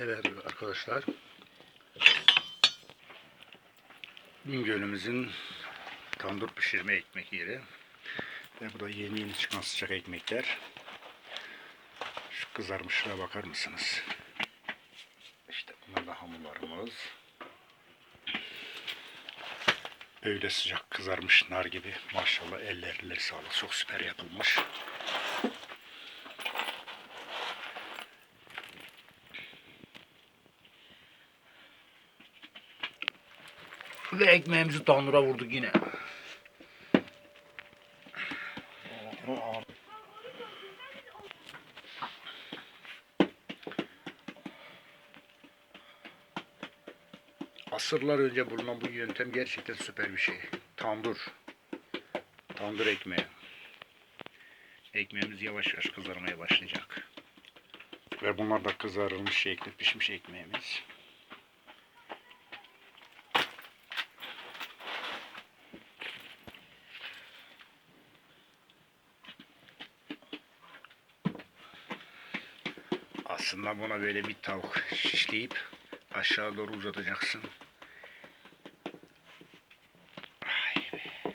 Evet arkadaşlar. Bingöl'ümüzün tandır pişirme ekmek yeri. Ve bu da yeni yeni çıkan sıcak ekmekler. Şu kızarmışlığa bakar mısınız? İşte bunlar da hamurlarımız. Öyle sıcak kızarmış nar gibi. Maşallah ellerine sağlık. Çok süper yapılmış. Ve ekmeğimizi tandıra vurduk yine. Asırlar önce bulunan bu yöntem gerçekten süper bir şey. Tandır. Tandır ekmeği. Ekmeğimiz yavaş yavaş kızarmaya başlayacak. Ve bunlar da kızarılmış şekli pişmiş ekmeğimiz. Aslında buna böyle bir tavuk şişleyip aşağı doğru uzatacaksın. Ay be.